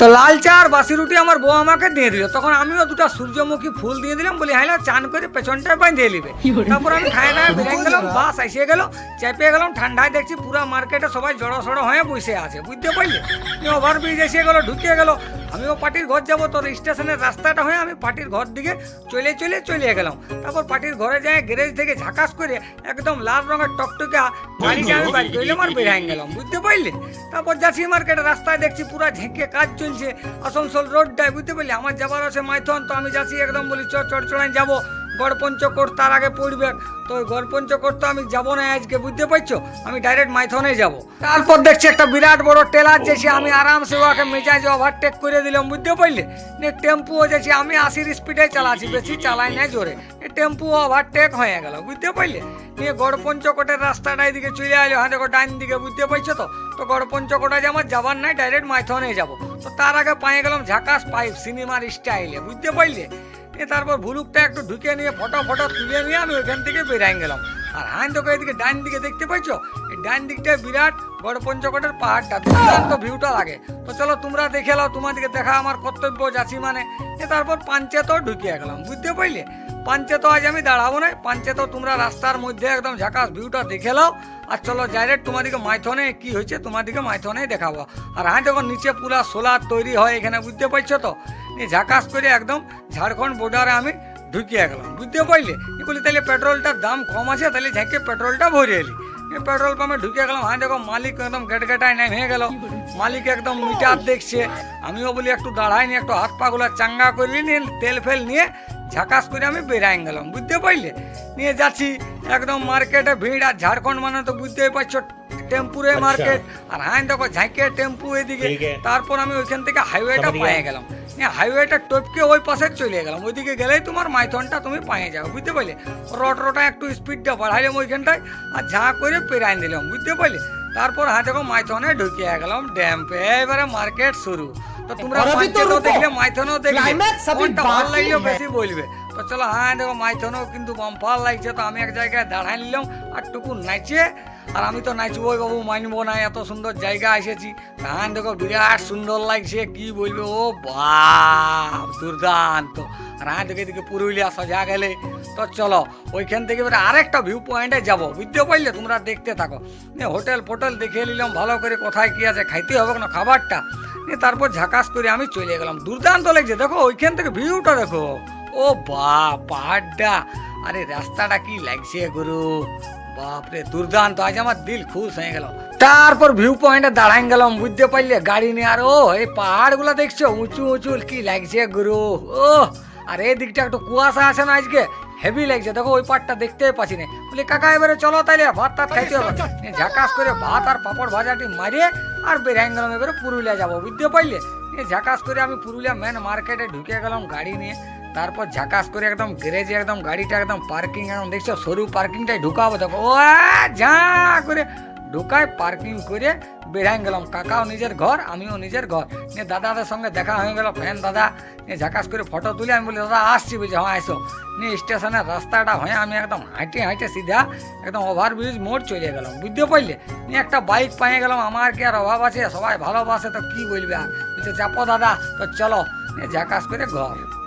তো লাল চা আর বাসি রুটি আমার বউ আমাকে দিয়ে দিল। তখন আমিও দুটো সূর্যমুখী ফুল দিয়ে দিলাম বলি হ্যাঁ চান করে পেছনটা বাঁধিয়ে নিবে। তারপর আমি খাই দায় বেরিয়ে গেলাম বাস এসে গেল চেপে গেলাম ঠান্ডায় দেখছি পুরো মার্কেটে সবাই জড়ো সড়ো হয়ে বসে আছে বুঝতে পারলে? ওভার ব্রিজ এসে গেলো ঢুকিয়ে গেল। আমিও পার্টির ঘর যাব তো স্টেশনের রাস্তাটা হয়ে আমি পার্টির ঘর দিকে চলে চলে চলে গেলাম। তারপর পার্টির ঘরে যায় গ্যারেজ থেকে ঝাকাস করে একদম লাল রঙের টকটকা গাড়িটা আমি বাড়ি করলাম আর বেরিয়ে গেলাম বুঝতে পারলে? তারপর যাচ্ছি মার্কেটে রাস্তায় দেখছি পুরো ঝেঁকে কাজ চলছে আসানসোল রোডটায় বুঝতে পারলি? আমার যাবার আছে মাইথন তো আমি যাচ্ছি একদম বলি চ চড়চড়াই যাব। গড়পঞ্চকোট তার আগে পড়বে তো ওই গড়পঞ্চকোট তো আমি যাব না আজকে, বুঝতে পারছ? আমি ডাইরেক্ট মাইথনে যাব। তারপর দেখছি একটা বিরাট বড় টেলার যেছি আমি আরামসে ওকে মেজাজ ওভারটেক করে দিলাম, বুঝতে পারলে? টেম্পুও যেছি আমি আশির স্পিডে চালাচ্ছি, বেশি চালাই না জোরে। টেম্পু ওভারটেক হয়ে গেল, বুঝতে পারলে? নিয়ে গড়পঞ্চকোটের রাস্তাটা এদিকে চলে আলো হ্যাঁ দেখো ডাইন দিকে, বুঝতে পারছ তো? তো গড়পঞ্চকোটা যে আমার যাবার নাই ডাইরেক্ট মাইথনে যাব। তো তার আগে পায়ে গেলাম ঝাকাস পাইপ, সিনেমার স্টাইলে বুঝতে পারলে? তারপর ভুলুকটা একটু ঢুকে নিয়ে ফটো ফটো তুলে নিয়ে আমি ওইখান থেকে বেরিয়ে গেলাম। আর হাইন তোকে এদিকে ডান দিকে দেখতে পাইছো? এই ডান দিকটা বিরাট বড় পঞ্চকোটের পাহাড়টা, দুর্দান্ত ভিউটা লাগে। তো চলো তোমরা দেখে নাও, তোমাদেরকে দেখা আমার কর্তব্য যাচ্ছি মানে তারপর পাঞ্চেতও ঢুকিয়ে গেলাম, বুঝতে পারলে? পাঞ্চেতো আজ আমি দাঁড়াবো না পাঞ্চেতো তোমরা রাস্তার মধ্যে একদম ঝাকাস ভিউটা দেখে নাও। আর চলো ডাইরেক্ট তোমাদেরকে মাইথনে কি হয়েছে তোমাদেরকে মাইথনে দেখাবো। আর হ্যাঁ যখন নিচে পুরা সোলার তৈরি হয় এখানে, বুঝতে পারছ তো? ঝাকাস করে একদম ঝাড়খণ্ড বর্ডারে আমি ঢুকিয়ে গেলাম, বুঝতে পারলে? বলি তাহলে পেট্রোলটার দাম কম আছে তাহলে ঝাঁকে পেট্রোলটা ভরে এলি। পেট্রোল পাম্পে ঢুকে গেলাম হ্যাঁ দেখো মালিক একদম গেট গেটায় নেমে হয়ে গেল। মালিক একদম মিটার দেখছে। আমিও বলি, একটু দাঁড়াই নিয়ে একটু হাত পাগুলা চাঙ্গা করলি নিয়ে তেল ফেল নিয়ে ঝাকাস করে আমি বেরাই গেলাম বুঝতে পারলে? নিয়ে যাচ্ছি একদম মার্কেটে ভিড় আর ঝাড়খণ্ড মানে তো বুঝতেই পারছ টেম্পুরে মার্কেট আর হ্যাঁ দেখো ঝাঁকে টেম্পু এদিকে। তারপর আমি ওইখান থেকে হাইওয়েটা পেয়ে গেলাম। নিয়ে হাইওয়েটা টপকে ওই পাশে চলে গেলাম। ওইদিকে গেলেই তোমার মাইথনটা তুমি পায়ে যাবে বুঝতে পারলে? রট রটা একটু স্পিডটা বাড়াইলাম ওইখানটায় আর ঝাঁ করে পেরাই দিলাম বুঝতে পারলে? তারপর হ্যাঁ দেখো মাইথনে ঢুকিয়ে গেলাম ড্যাম্পে এবারে মার্কেট শুরু। তো তোমরা দেখলে মাইথনও দেখলে। কোনটা ভালো লাগল বেশি বলবে। তো চলো হ্যাঁ দেখো মাইথনও কিন্তু বাম্পার লাগছে তো আমি এক জায়গায় দাঁড়াই নিলাম আর টুকু নাচে। আর আমি তো নাচবই বাবু মানবো না এত সুন্দর জায়গা এসেছি। হ্যাঁ দেখো বিরাট সুন্দর লাগছে কি বলব ও বা দুর্দান্ত। আর হ্যাঁ দেখে এদিকে পুরুলিয়া সজা গেলে। তো চলো ওইখান থেকে এবার আরেকটা ভিউ পয়েন্টে যাব। বুঝতে পারলে তোমরা দেখতে থাকো। হোটেল ফোটেল দেখে নিলাম ভালো করে কোথায় কী আছে খাইতে হবে না খাবারটা। তারপর ঝাকাস করে আমি চলে গেলাম। দুর্দান্ত লাগছে, দেখো, ওইখান থেকে ভিউটা দেখো। ও বা পাহাড়টা আরে, রাস্তাটা কি লাগছে গুরু? বাপরে, দুর্দান্ত। আজ আমার দিল খুশ হয়ে গেল। তারপর ভিউ পয়েন্টে দাঁড়াই গেলাম, বুঝতে পারলে গাড়ি নিয়ে। আর ও, এই পাহাড়গুলো দেখছ? উঁচু উঁচু, কি লাগছে গুরু? ও আর এই দিকটা একটু কুয়াশা আছে না আজকে? হেভি লাগছে। দেখো, ওই পাটটা দেখতেই পাচ্ছি না বলি, কাকা, এবারে চলো তাইলে ভাত টাত খাইতে হবে। ঝাকাস করে ভাত আর পাপড় ভাজাটি মারিয়ে আর বেরিয়ে গেলাম এবারে পুরুলিয়া যাব, বুঝতে পারলে? ঝাকাস করে আমি পুরুলিয়া মেন মার্কেটে ঢুকে গেলাম গাড়ি নিয়ে। তারপর ঝাকাস করে একদম গ্যারেজে একদম গাড়িটা একদম পার্কিং একদম দেখছ, সরু পার্কিংটাই ঢুকাবো, দেখো ও যা করে ঢুকায় পার্কিং করে বেরাই গেলাম। কাকাও নিজের ঘর, আমিও নিজের ঘর। নিয়ে দাদাদের সঙ্গে দেখা হয়ে গেল। ফ্যান দাদা, নিয়ে ঝাকাস করে ফটো তুলে আমি বলি, দাদা, আসছি বলছি হ্যাঁ আসো নিয়ে স্টেশনের রাস্তাটা হয়ে আমি একদম হাঁটে হাঁটে সিধা একদম ওভারব্রিজ মোড় চলে গেলাম। বুঝতে পারলে? নিয়ে একটা বাইক পেয়ে গেলাম। আমার কি আর অভাব আছে? সবাই ভালোবাসে, তো কি বলবে আর? বলছে, চাপো দাদা, তো চলো। নিয়ে ঝাকাস করে ঘর।